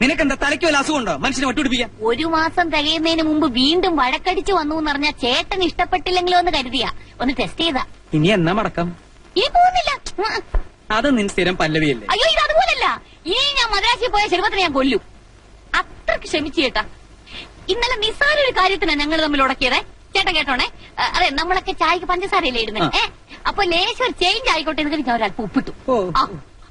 നിനക്കെന്താ തലയ്ക്ക് വല്ല അസുഖമുണ്ടോ? മനുഷ്യനെ ഒട്ടുപിടിപ്പിക്കാൻ ഒരു മാസം തികയുന്നതിന് മുമ്പ് വീണ്ടും വഴക്കടിച്ചു വന്നു എന്ന് പറഞ്ഞാൽ ചേട്ടൻ ഇഷ്ടപ്പെട്ടില്ലെങ്കിലോ എന്ന് കരുതിയാ. ഒന്ന് ടെസ്റ്റ് ചെയ്താ. ഇനി എന്നാ മടക്കം? ഇനി പോകുന്നില്ല. അത് നിൻ സ്ഥിരം പല്ലവിയല്ലേ? അയ്യോ ഇത് അതുപോലല്ല. ഇനി ഞാൻ മദ്രാസിൽ പോയ ചെറുപ്പത്തിന് ഞാൻ കൊല്ലു. അത്രയ്ക്ക് ക്ഷമിച്ചു ചേട്ടാ. ഇന്നലെ നിസ്സാര ഒരു കാര്യത്തിനാ ഞങ്ങൾ തമ്മിൽ ഉടക്കിയതേ. ചേട്ടൻ കേട്ടോണേ? അതെ നമ്മളൊക്കെ ചായക്ക് പഞ്ചസാരയില്ലേ ഇടുന്നത്. അപ്പൊ ലേശം ചേഞ്ച് ആയിക്കോട്ടെ എന്ന് കഴിഞ്ഞാൽ ഞാൻ ഒരല്പം ഉപ്പിട്ടു.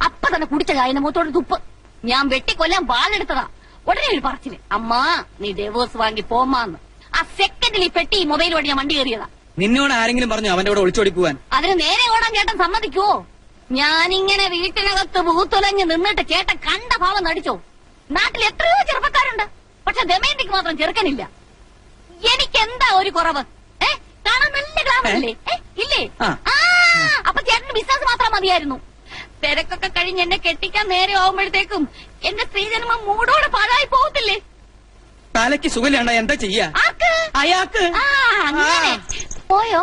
അപ്പൊ തന്നെ കുടിച്ച ചായന്റെ മുഖത്തോട് തുപ്പ്. ഞാൻ വെട്ടിക്കൊല്ലാൻ വാളെടുത്തതാ. ഉടനെ ഒരു പറച്ചിൽ. അമ്മാ നീ ഡേവേഴ്സ് വാങ്ങി പോമാന്ന്. ആ സെക്കൻഡിൽ ഈ പെട്ടി വഴി ഞാൻ വണ്ടി കയറിയതാ. നിന്നോട് ആരെങ്കിലും പറഞ്ഞു അവന്റെ കൂടെ ഒളിച്ചോടി പോവാൻ അതിന് നേരെ ഓടാൻ ചേട്ടൻ സമ്മതിക്കുവോ? ഞാനിങ്ങനെ വീട്ടിനകത്ത് ഭൂത്തുലഞ്ഞ് നിന്നിട്ട് ചേട്ടൻ കണ്ട ഭാവം നടിച്ചോ? നാട്ടിൽ എത്രയോ ചെറുപ്പക്കാരുണ്ട്. പക്ഷെ ദമയന്തിക്ക് മാത്രം ചെറുക്കനില്ല. എനിക്ക് എന്താ ഒരു കുറവ്? ഏ? കാണാൻ നല്ല ഗ്ലാമറല്ലേ ഇല്ലേ. ആ. അപ്പൊ ചേട്ടന് ബിസിനസ് മാത്രം മതിയായിരുന്നു. തിരക്കൊക്കെ കഴിഞ്ഞ് എന്നെ കെട്ടിക്കാൻ നേരെ ആവുമ്പോഴത്തേക്കും എന്റെ സ്ത്രീജന്മം മൂടോടെ പാഴായി പോകത്തില്ലേ? തലയ്ക്ക് സുഖമില്ലാണ്ട എന്താ ചെയ്യാ? ആർക്ക് അയാൾക്ക് ആ അങ്ങനെ. പോയോ?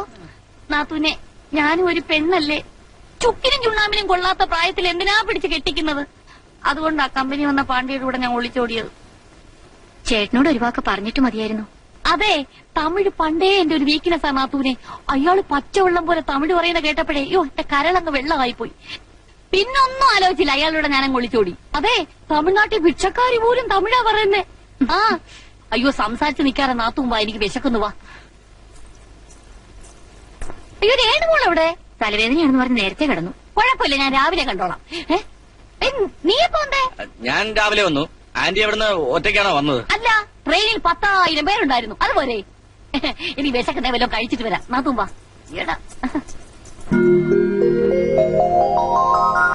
നാത്തൂനെ ഞാനും ഒരു പെണ്ണല്ലേ? ചുക്കിനും ചുണ്ണാമ്പിനും കൊള്ളാത്ത പ്രായത്തിൽ എന്തിനാ പിടിച്ച് കെട്ടിക്കുന്നത്? അതുകൊണ്ടാ കമ്പനി വന്ന പാണ്ഡ്യയുടെ കൂടെ ഞാൻ ഒളിച്ചോടിയത്. ചേട്ടനോട് ഒരു വാക്ക് പറഞ്ഞിട്ട് മതിയായിരുന്നു. അതെ തമിഴ് പണ്ടേ എന്റെ ഒരു വീക്ക്നെസ് ആ നാത്തൂനെ. അയാൾ പച്ചവെള്ളം പോലെ തമിഴ് പറയുന്ന കേട്ടപ്പോഴേ അയ്യോ എന്റെ കരളങ്ങ് വെള്ളമായി പോയി പിന്നൊന്നും ആലോചിച്ചില്ല. അയാളുടെ ഞാനും ഒളിച്ചോടി അതെ തമിഴ്നാട്ടിൽ ഭിക്ഷക്കാരി പോലും തമിഴാ പറയുന്നേ. ആ അയ്യോ സംസാരിച്ച് നിക്കാറ നാത്തും വാ എനിക്ക് വിശക്കുന്നു വാ. അയ്യോ രേണുമോൾ എവിടെ തലവേദനയാണെന്ന് പറഞ്ഞ് നേരത്തെ കിടന്നു. കുഴപ്പമില്ല ഞാൻ രാവിലെ കണ്ടോളാം. നീ വന്നേ? ഞാൻ രാവിലെ വന്നു. ആന്റി എവിടുന്ന് ഒറ്റയ്ക്കാണോ വന്നത്? അല്ല ട്രെയിനിൽ പത്തായിരം പേരുണ്ടായിരുന്നു. അതുപോലെ. ഇനി വിശക്കുന്ന വല്ലതും കഴിച്ചിട്ട് വരാം. നാത്തും വാ. എടാ.